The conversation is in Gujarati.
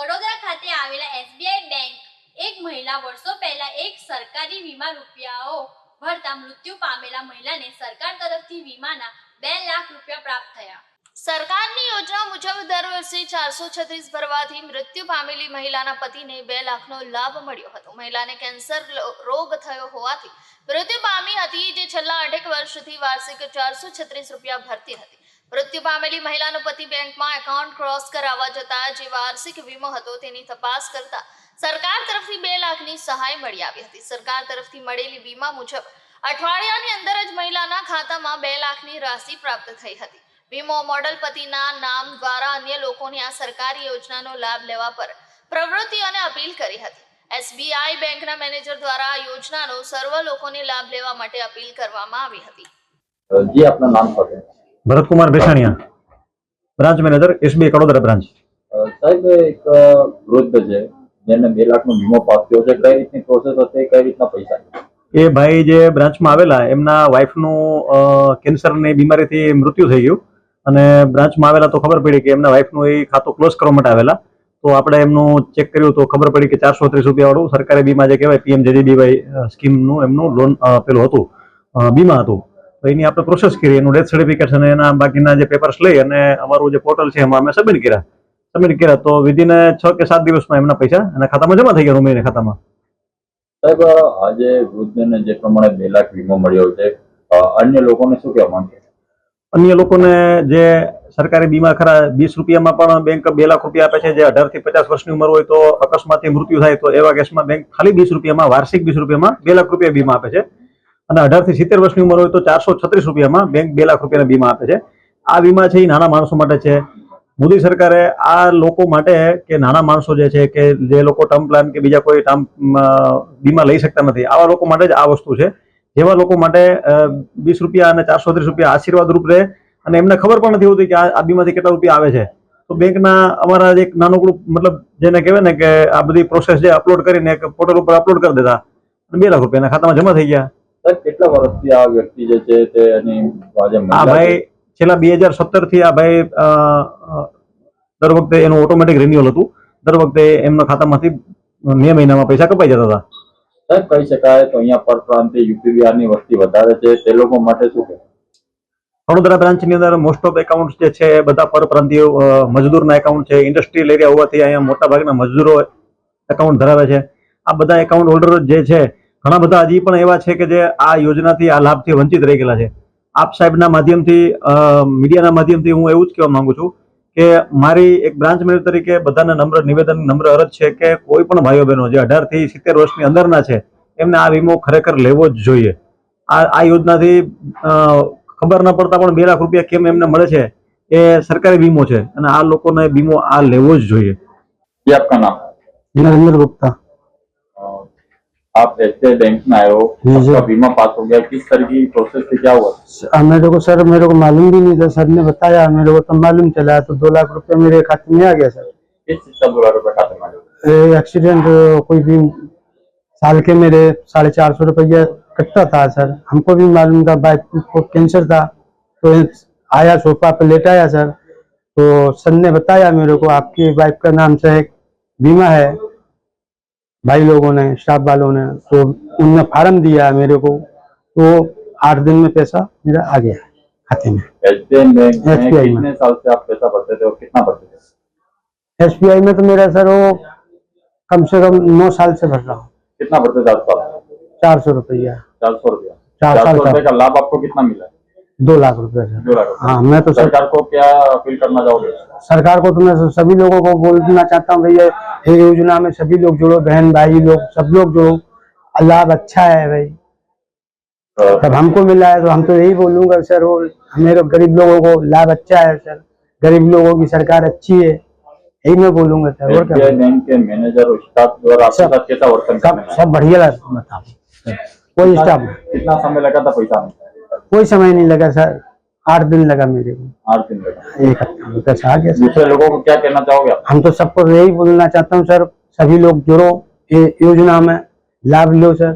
વડોદરા ખાતે આવેલા એસબીઆઈ બેંક એક મહિલા વર્ષો પહેલા એક સરકારી વીમા રૂપિયાઓ ભરતા મૃત્યુ પામેલા મહિલાને સરકાર તરફથી વીમાના બે લાખ રૂપિયા પ્રાપ્ત થયા. સરકારની યોજના મુજબ દર વર્ષે ચારસો છત્રીસ ભરવાથી મૃત્યુ પામેલી મહિલાના પતિને બે લાખનો લાભ મળ્યો હતો. મહિલાને કેન્સર રોગ થયો હોવાથી મૃત્યુ પામી હતી જે છેલ્લા અઢેક વર્ષથી વાર્ષિક ચારસો છત્રીસ રૂપિયા ભરતી હતી. મૃત્યુ પામેલી મહિલાનો પતિ બેંકમાં એકાઉન્ટ ક્રોસ કરાવવા જતા જે વાર્ષિક વીમો હતો તેની તપાસ કરતા સરકાર તરફથી બે લાખની સહાય મળી આવી હતી. સરકાર તરફથી મળેલી વીમા મુજબ અઠવાડિયાની અંદર જ મહિલાના ખાતામાં બે લાખની રાશિ પ્રાપ્ત થઈ હતી. વીમો મોડલ પતિના નામ દ્વારા અન્ય લોકોની આ સરકારી યોજનાનો લાભ લેવા પર પ્રવૃત્તિઓને અપીલ કરી હતી. એસબીઆઈ બેંકના મેનેજર દ્વારા યોજનાનો સર્વ લોકોને લાભ લેવા માટે અપીલ કરવામાં આવી હતી. જી, આપના નામ પર Bharat Kumar Bhesaniya branch manager SBI Kadodara branch. સાહેબ એક વૃદ્ધ છે જેને બે લાખનો વીમો પાસ થયો છે. કઈ રીતની પ્રોસેસ હશે? કઈ રીતના પૈસા? એ ભાઈ જે બ્રાન્ચમાં આવેલા એમના વાઈફનું કેન્સરની બીમારીથી મૃત્યુ થઈ ગયું. અને બ્રાન્ચમાં આવેલા તો ખબર પડી કે એમના વાઈફનું એ ખાતું ક્લોઝ કરવા માટે આવેલા. તો આપણે એમનું ચેક કર્યું તો ખબર પડી કે ચારસો ત્રીસ રૂપિયાવાળું સરકારી બીમા જે કહેવાય પીએમ જેજીબીવાય સ્કીમનું એમનું લોન પેલું હતું. બીમા હતું. તો એની આપણે પ્રોસેસ કરી એનું ડેથ સર્ટિફિકેટ અને એના બાકીના જે પેપર્સ લઈ અને અમારું જે પોર્ટલ છે એમાં અમે સબમિટ કર્યા. સબમિટ કર્યા તો વિધિન છ કે સાત દિવસમાં એમના પૈસા એના ખાતામાં જમા થઈ ગયા ઉમેરીને ખાતામાં. સાહેબ આજે વૃદ્ધને જે પ્રમાણે બે લાખ વીમો મળ્યો છે અન્ય લોકોને શું કહેવા માંગે? અન્ય લોકોને જે સરકારી બીમા ખરા વીસ રૂપિયામાં પણ બેંક બે લાખ રૂપિયા આપે છે જે અઢારથી પચાસ વર્ષની ઉંમર હોય તો અકસ્માતથી મૃત્યુ થાય તો એવા કેસમાં બેંક ખાલી વીસ રૂપિયામાં વાર્ષિક વીસ રૂપિયામાં બે લાખ રૂપિયા બીમા આપે છે. અને અઢારથી સિત્તેર વર્ષની ઉંમર હોય તો ચારસો છત્રીસ રૂપિયામાં બેંક બે લાખ રૂપિયાના વીમા આપે છે. આ વીમા છે એ નાના માણસો માટે છે. મોદી સરકારે આ લોકો માટે કે નાના માણસો જે છે કે જે લોકો ટર્મ પ્લાન કે બીજા કોઈ ટર્મ વીમા લઈ શકતા નથી, આવા લોકો માટે જ આ વસ્તુ છે. જેવા લોકો માટે વીસ રૂપિયા અને ચારસો ત્રીસ રૂપિયા આશીર્વાદ રૂપ રહે અને એમને ખબર પણ નથી હોતી કે આ બીમાથી કેટલા રૂપિયા આવે છે. તો બેંકના અમારા એક નાનકડું, મતલબ જેને કહેવાય ને કે આ બધી પ્રોસેસ જે અપલોડ કરીને એક પોર્ટલ ઉપર અપલોડ કરી દેતા બે લાખ રૂપિયાના ખાતામાં જમા થઈ ગયા. કેટલા વર્ષથી આ વ્યક્તિ જે છે તે એની આ ભાઈ છેલ્લા બે હજાર સત્તરથી આ ભાઈ દર વખતે એનું ઓટોમેટિક રિન્યુઅલ હતું. દર વખતે એમના ખાતામાંથી મે મહિનામાં પૈસા કપાઈ જતા હતા. સાહેબ કહી શકાય તો અહીંયા પરપ્રાંતિ યુપી બિહારની વસ્તી વધારે છે. તે લોકો માટે શું કહેવાય વડોદરા બ્રાન્ચની અંદર મોસ્ટ ઓફ એકાઉન્ટ જે છે બધા પરપ્રાંતિયો અ, મજદૂરના એકાઉન્ટ છે. ઇન્ડસ્ટ્રીયલ એરિયા હોવાથી અહીંયા મોટા ભાગના મજદૂરો એકાઉન્ટ ધરાવે છે. આ બધા એકાઉન્ટ હોલ્ડર જે છે ઘણા બધા હજી પણ એવા છે કે જે આ યોજનાથી આ લાભથી વંચિત રહી ગયેલા છે. આપ સાહેબના માધ્યમથી મીડિયાના માધ્યમથી હું એવું જ કહેવા માંગુ છું કે મારી એક બ્રાન્ચ મેનેજર તરીકે બધાને નમ્ર નિવેદન નમ્ર અરજ છે કે કોઈ પણ ભાઈઓ બહેનો જે અઢારથી સિત્તેર વર્ષની અંદરના છે એમને આ વીમો ખરેખર લેવો જ જોઈએ. આ આ યોજનાથી ખબર ન પડતા પણ બે લાખ રૂપિયા કેમ એમને મળે છે એ સરકારી વીમો છે અને આ લોકોને વીમો આ લેવો જ જોઈએ. ગુપ્તા. आप एसबीआई बैंक में आए हो। आपका बीमा पास हो गया किस तरह की प्रोसेस से क्या हुआ? अब मेरे को सर मेरे को मालूम भी नहीं था सर ने बताया मेरे को तो मालूम चला तो दो लाख रुपए मेरे खाते में आ गया सर। किस चीज़ का दो लाख रुपए खाते में आ एक्सीडेंट कोई भी साल के मेरे साढ़े चार सौ रुपया कटता था सर। हमको भी मालूम था बाइक को कैंसर था तो आया सोफा पे लेटाया सर। तो सर ने बताया मेरे को आपकी वाइफ का नाम से एक बीमा है भाई लोगों ने स्टाफ वालों ने तो उनने फार्म दिया मेरे को तो आठ दिन में पैसा मेरा आ गया खाते में एसबीआई बैंक में SBI में। कितने साल से आप पैसा भरते थे और कितना भरते थे एस में तो मेरा सर वो कम से कम नौ साल से भर रहा हूँ कितना भरते थे चार सौ रुपया चार सौ रुपया चार सौ का। रुपये का लाभ आपको कितना मिला? दो लाख रुपए सर। दो लाख हाँ मैं तो सरकार को क्या अपील करना चाहोगे? सरकार को तो मैं सभी लोगों को बोलना चाहता हूँ भैया ये योजना में सभी लोग जुड़ो बहन भाई लोग सब लोग जुड़ो। लाभ अच्छा है भाई। तब हमको मिला है तो हम तो यही बोलूँगा सर वो मेरे गरीब लोगों को लाभ अच्छा है सर। गरीब लोगों की सरकार अच्छी है यही मैं बोलूँगा सर। और क्या बैंक के मैनेजर स्टाफ द्वारा आपके सब- साथ कैसा वर्तन सब सब बढ़िया बताओ। कोई स्टाफ कितना समय लगा था पैसा में? कोई समय नहीं लगा सर। आठ दिन लगा मेरे को। आठ दिन लगा। एक हफ़्ता में आ गया दूसरे लोगों को क्या कहना चाहोगे हम तो सबको यही बोलना चाहता हूँ सर सभी लोग जुड़ो ये योजना में लाभ लो सर।